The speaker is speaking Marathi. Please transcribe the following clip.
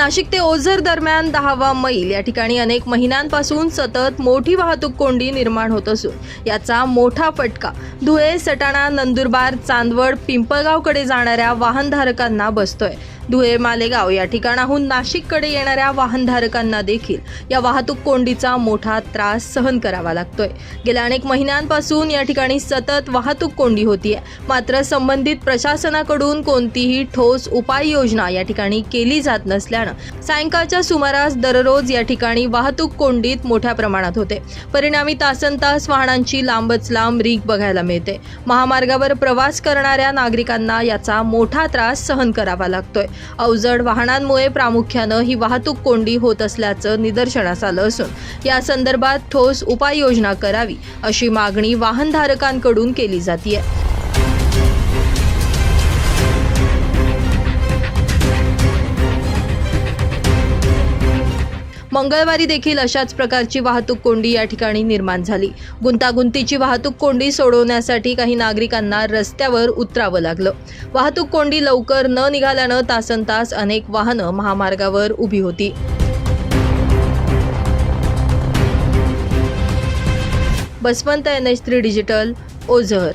Nashik ते ओझर दरम्यान दहावा मैल. या ठिकाणी अनेक महिन्यांपासून सतत मोठी वाहतूक कोंडी निर्माण होत असून याचा मोठा फटका धुळे सटाणा नंदुरबार चांदवड पिंपळगावकडे जाणाऱ्या वाहनधारकांना बसतोय. धुळे मालेगाव या ठिकाणाहून नाशिककडे येणाऱ्या वाहनधारकांना देखील या वाहतूक कोंडीचा मोठा त्रास सहन करावा लागतोय. गेल्या अनेक महिन्यांपासून या ठिकाणी सतत वाहतूक कोंडी होतीये. मात्र संबंधित प्रशासनाकडून कोणतीही ठोस उपाययोजना या ठिकाणी केली जात नसल्यानं सायंकाळच्या सुमारास दररोज या ठिकाणी वाहतूक कोंडीत मोठ्या प्रमाणात होते. परिणामी तासन तास वाहनांची लांबच लांब रीक बघायला मिळते. महामार्गावर प्रवास करणाऱ्या नागरिकांना याचा मोठा त्रास सहन करावा लागतोय. अवजड वाहनांमुळे प्रामुख्यानं ही वाहतूक कोंडी होत असल्याचं निदर्शनास आलं असून या संदर्भात ठोस उपाययोजना करावी अशी मागणी वाहनधारकांकडून केली जातीये. मंगळवारी देखील अशाच प्रकारची वाहतूक कोंडी या ठिकाणी निर्माण झाली. गुंतागुंतीची वाहतूक कोंडी सोडवण्यासाठी काही नागरिकांना रस्त्यावर उतरावं लागलं. वाहतूक कोंडी लवकर न निघाल्यानं तासन तास अनेक वाहनं महामार्गावर उभी होती. Baswant N H three digital Ozar.